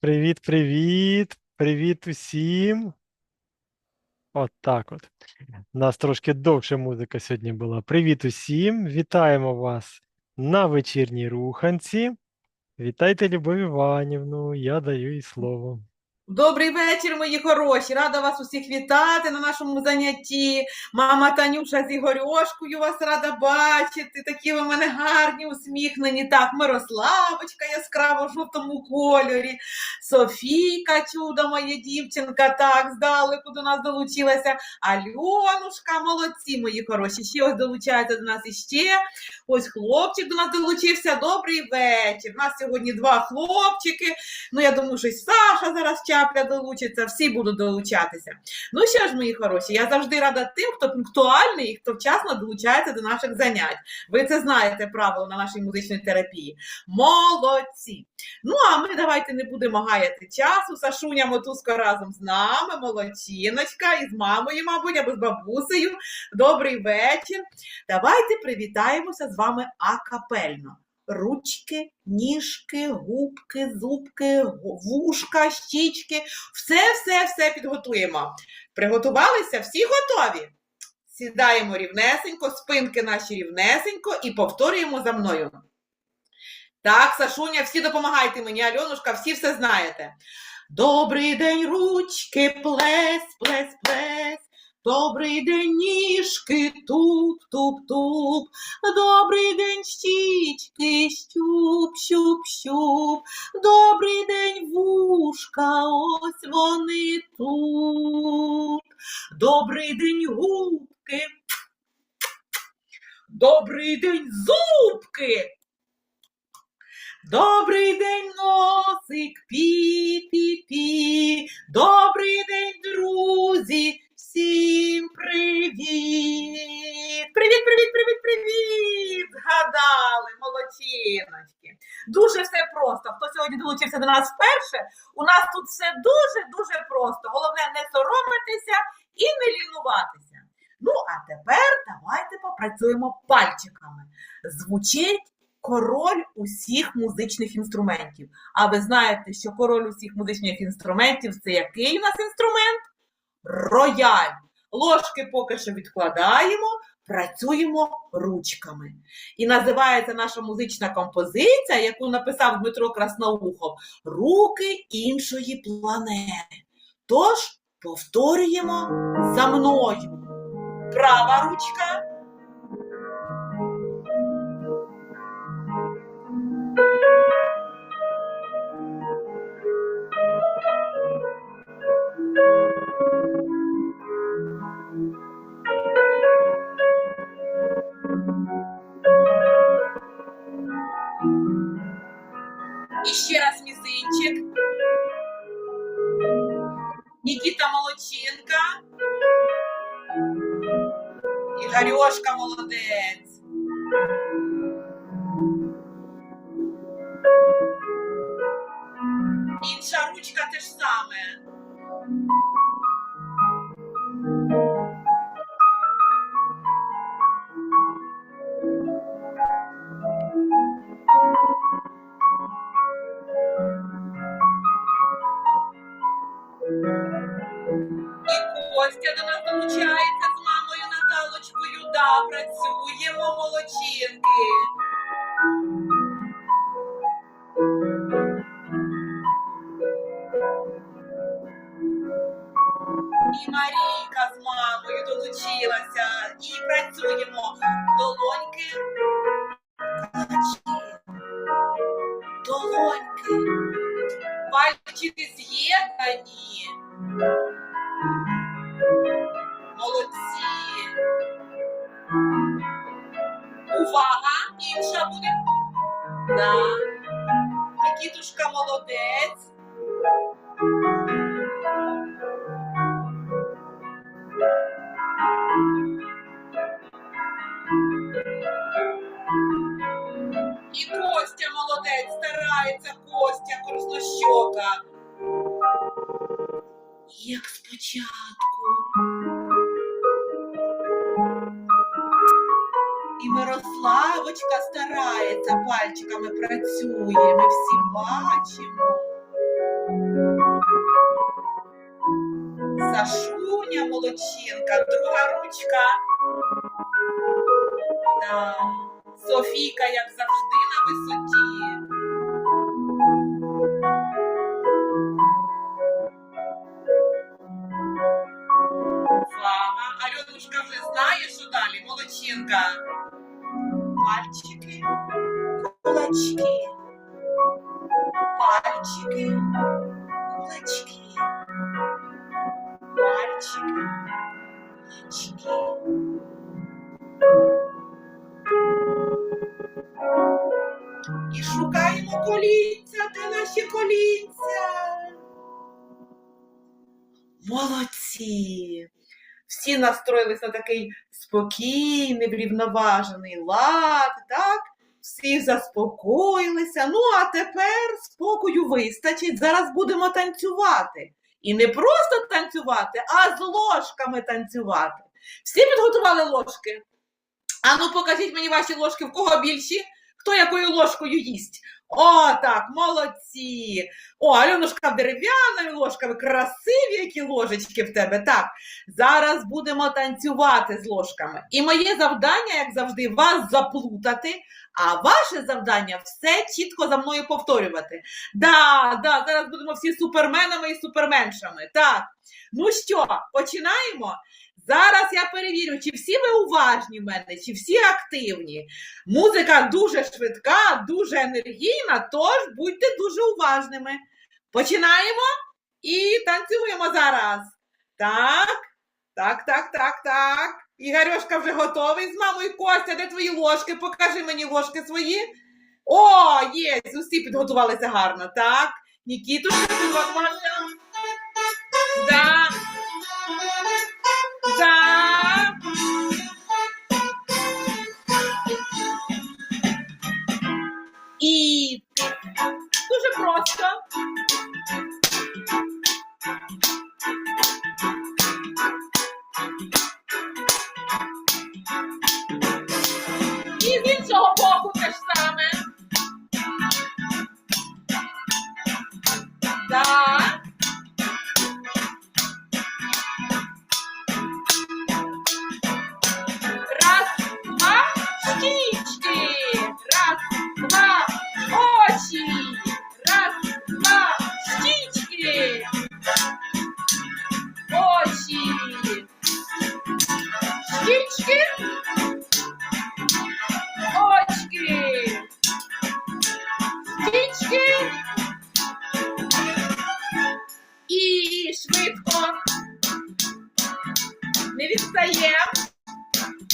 Привіт, привіт, привіт усім. От так от. У нас трошки довше музика сьогодні була. Привіт усім. Вітаємо вас на вечірній руханці. Вітайте Любов Іванівну. Я даю їй слово. Добрий вечір, мої хороші. Рада вас усіх вітати на нашому занятті. Мама Танюша з Ігорьошкою вас рада бачити. Такі ви мене гарні, усміхнені. Так, Мирославочка яскраво в жовтому кольорі. Софійка, чудо моя дівчинка, так, здалеку до нас долучилася. Альонушка, молодці, мої хороші. Ще ось долучається до нас іще. Ось хлопчик до нас долучився. Добрий вечір. У нас сьогодні два хлопчики. Ну, я думаю, що Саша зараз чапля долучиться, всі будуть долучатися. Ну що ж, мої хороші, я завжди рада тим, хто пунктуальний і хто вчасно долучається до наших занять. Ви це знаєте правило на нашій музичній терапії. Молодці! Ну, а ми давайте не будемо гаяти часу. Сашуня Мотузко разом з нами, молодчиночка, з мамою, мабуть, або з бабусею. Добрий вечір. Давайте привітаємося з вами акапельно ручки, ніжки, губки, зубки, вушка, щічки. Все, все, все підготуємо. Приготувалися? Всі готові? Сідаємо рівнесенько, спинки наші рівнесенько і повторюємо за мною. Так, Сашуня, всі допомагайте мені, Альонушка, всі все знаєте. Добрий день, ручки, плес, плес, плес. Добрий день, ніжки, туп, туп, туп. Добрий день, щічки, щуп, щуп, щуп. Добрий день, вушка, ось вони тут. Добрий день, губки. Добрий день, зубки. Добрий день, носик, пі-пі-пі. Добрий день, друзі. Привіт! Згадали, молодчиночки. Дуже все просто. Хто сьогодні долучився до нас вперше, у нас тут все дуже-дуже просто. Головне не соромитися і не лінуватися. Ну, а тепер давайте попрацюємо пальчиками. Звучить король усіх музичних інструментів. А ви знаєте, що король усіх музичних інструментів це який у нас інструмент? Рояль. Ложки поки що відкладаємо, працюємо ручками. І називається наша музична композиція, яку написав Дмитро Красноухов, Руки іншої планети. Тож повторюємо за мною. Права ручка. І ще раз мізинчик. Нікіта Молодчинка. Ігорьошка молодець. До з мамою Наталочкою. Да, працюємо, молодчинки. І Марійка з мамою долучилася. І працюємо. Долоньки. Долоньки. Пальчики з'єднані. Молодці. Увага! Інша буде. Да. Нікітушка молодець. І Костя молодець, старається Костя Краснощока. Як спочатку. Дочка старається, пальчиками працює, ми всі бачимо. Сашуня молодчинка, друга ручка. Да. Софійка, як завжди, на висоті. Слава. Альонушка вже знає, що далі молодчинка. Пальчики, кулачки. Пальчики, кулачки. Пальчики, кулачки. І шукаємо колінця, де наші колінця. Молодці! Всі настроїлись на такий спокійний, врівноважений лад, так? Всі заспокоїлися. Ну, а тепер спокою вистачить. Зараз будемо танцювати. І не просто танцювати, а з ложками танцювати. Всі підготували ложки? А ну покажіть мені ваші ложки, в кого більші? Хто якою ложкою їсть? О, так, молодці. О, Альонушка дерев'яною ложками, красиві які ложечки в тебе. Так, зараз будемо танцювати з ложками. І моє завдання, як завжди, вас заплутати, а ваше завдання все чітко за мною повторювати. Да, да, зараз будемо всі суперменами і суперменшами. Так. Ну що, починаємо? Зараз я перевірю, чи всі ви уважні в мене, чи всі активні. Музика дуже швидка, дуже енергійна, тож будьте дуже уважними. Починаємо і танцюємо зараз. Так, так, так, так, так. Ігорьошка вже готовий з мамою Костя. Де твої ложки? Покажи мені ложки свої. О, є, усі підготувалися гарно. Так. Нікіту. Да. Да. Не відстаємо.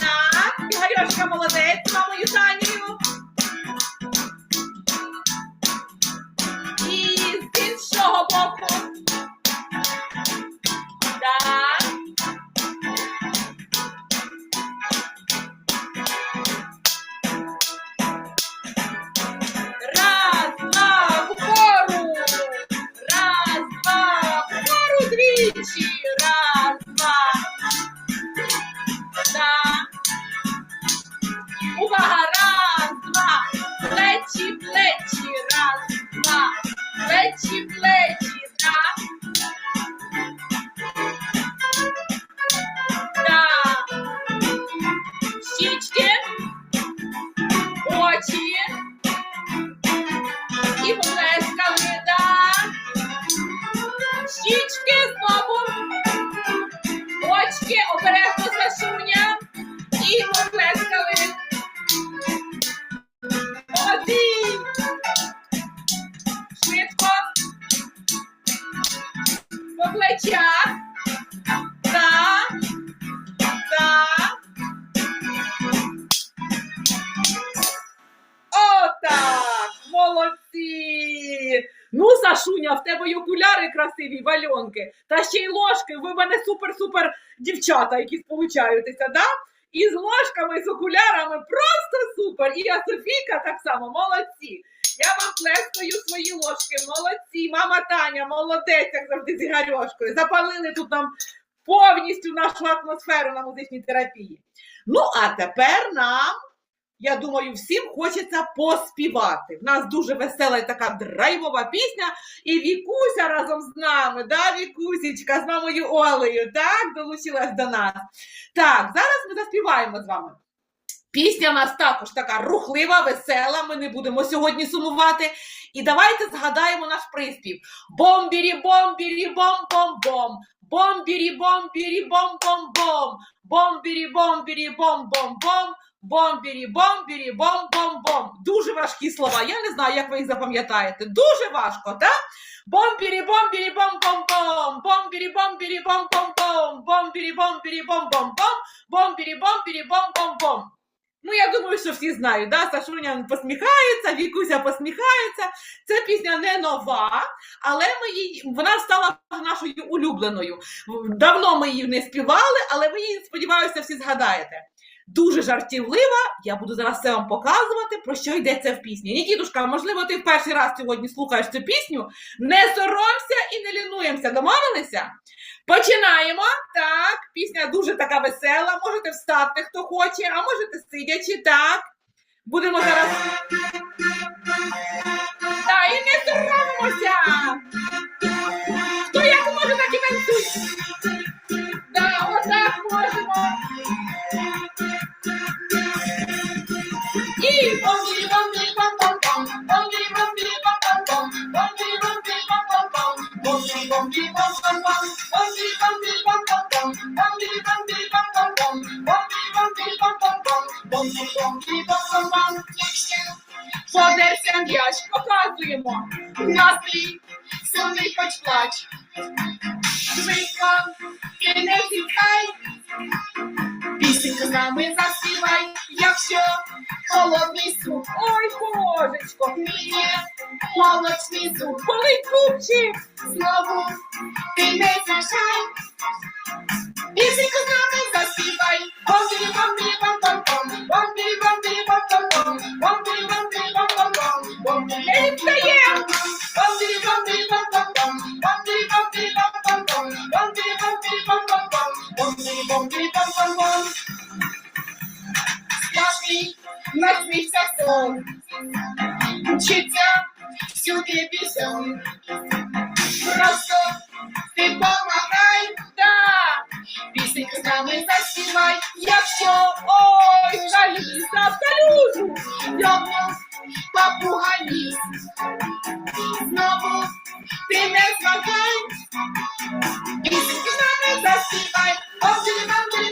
Так, Ігорьошка молодець мамою Танею. І з іншого боку. Красиві, вальонки. Та ще й ложки. Ви в мене супер-супер дівчата, які сполучаєтеся, да? І з ложками, з окулярами просто супер. І я Софійка так само, молодці. Я вам плескаю свої ложки, молодці. Мама Таня, молодець, як завжди з Ігорьошкою. Запалили тут нам повністю нашу атмосферу на музичній терапії. Ну, а тепер нам я думаю, всім хочеться поспівати. В нас дуже весела і така драйвова пісня, і Вікуся разом з нами, да, Вікусічка, з мамою Олею, так, долучилась до нас. Так, зараз ми заспіваємо з вами. Пісня в нас також така рухлива, весела. Ми не будемо сьогодні сумувати. І давайте згадаємо наш приспів. Бомбірі, бомбірі, бом бом бом Бомбірі, бомбірі, бом бом бом Бомбірі, бомбірі, бом бом бом Бомбірі, бомбірі, бом бом бом Дуже важкі слова. Я не знаю, як ви їх запам'ятаєте. Дуже важко, так? Бомбірі, бомбірі, бом бом бом Бомбірі, бомбірі, бом бом бом Бомбірі, бомбірі, бом бом бом Бомбірі, бомбірі, бом бом бом Ну, я думаю, що всі знають, да? Сашуня посміхається, Вікуся посміхається. Ця пісня не нова, але ми її, вона стала нашою улюбленою. Давно ми її не співали, але ви її, сподіваюся, всі згадаєте. Дуже жартівлива, я буду зараз все вам показувати, про що йдеться в пісні. Нікітушка, можливо, ти в перший раз сьогодні слухаєш цю пісню. Не соромся і не лінуємося. Домовилися? Починаємо. Так, пісня дуже така весела. Можете встати, хто хоче, а можете сидячи. Так. Будемо зараз. Так, і не соромимося. Подерся м'яч, показуємо. Настрій, сумний хоч плач. Швидко, ти не тікай. Пісеньку з нами заспівай, якщо холодний суп. Ой, божечко, міє молочний зуб. Болить купчик Знову ти не зважай. Пісеньку з нами заспівай. Бомбі, бомбі, бом бом бом бомбі, бомбі, бом бом бом бомбі, Мертвый сон, мчится всюди бесом. Просто ты помогай, да, песенка с нами заспевай. Я все, ой, жалюсь, завтра Вернусь, попугались. Снова ты меня смогай, песенка с нами заспевай. Обделим, обделим,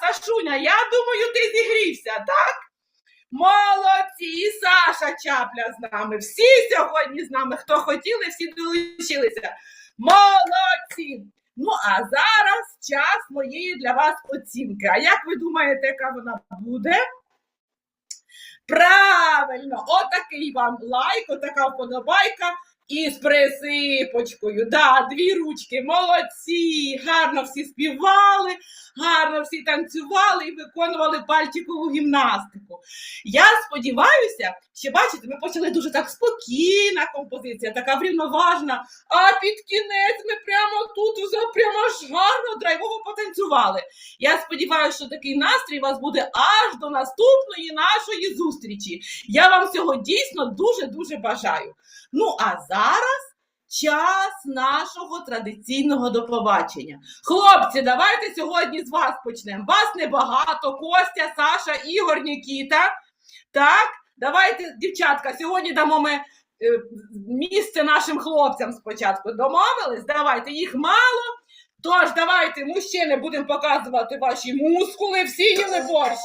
Сашуня, я думаю, ти зігрівся, так? Молодці, і Саша Чапля з нами. Всі сьогодні з нами, хто хотіли, всі долучилися. Молодці! Ну, а зараз час моєї для вас оцінки. А як ви думаєте, яка вона буде? Правильно, отакий вам лайк, отака вподобайка і з присипочкою. Да, дві ручки, молодці! Гарно всі співали, гарно всі танцювали і виконували пальчикову гімнастику. Я сподіваюся, що бачите, ми почали дуже так спокійна композиція, така врівноважна. А під кінець ми прямо тут вже прямо аж гарно драйвово потанцювали. Я сподіваюся, що такий настрій у вас буде аж до наступної нашої зустрічі. Я вам цього дійсно дуже дуже бажаю. Ну а зараз час нашого традиційного до побачення. Хлопці, давайте сьогодні з вас почнемо. Вас небагато, Костя, Саша, Ігор, Нікіта. Так, давайте, дівчатка, сьогодні дамо ми е, місце нашим хлопцям спочатку. Домовились? Давайте, їх мало. Тож, давайте, мужчини, будемо показувати ваші мускули, всі їли борщ.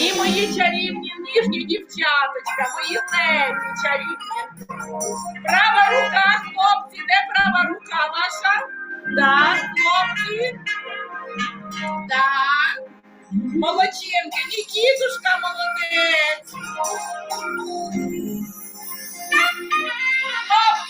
І мої чарівні ніжні дівчаточка, мої леді чарівні. Права рука, хлопці, де права рука ваша? Так, хлопці. Так. Молодчинки, Нікітушка молодець. Хлопці.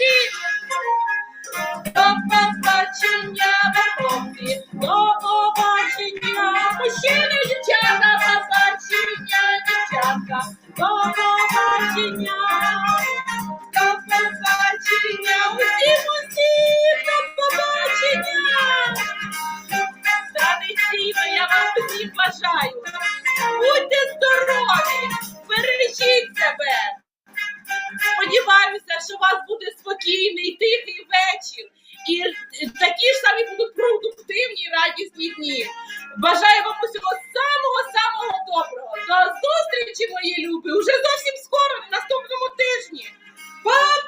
такі ж самі будуть продуктивні і радісні дні. Бажаю вам усього самого-самого доброго. До зустрічі, мої любі, уже зовсім скоро на наступному тижні. Па!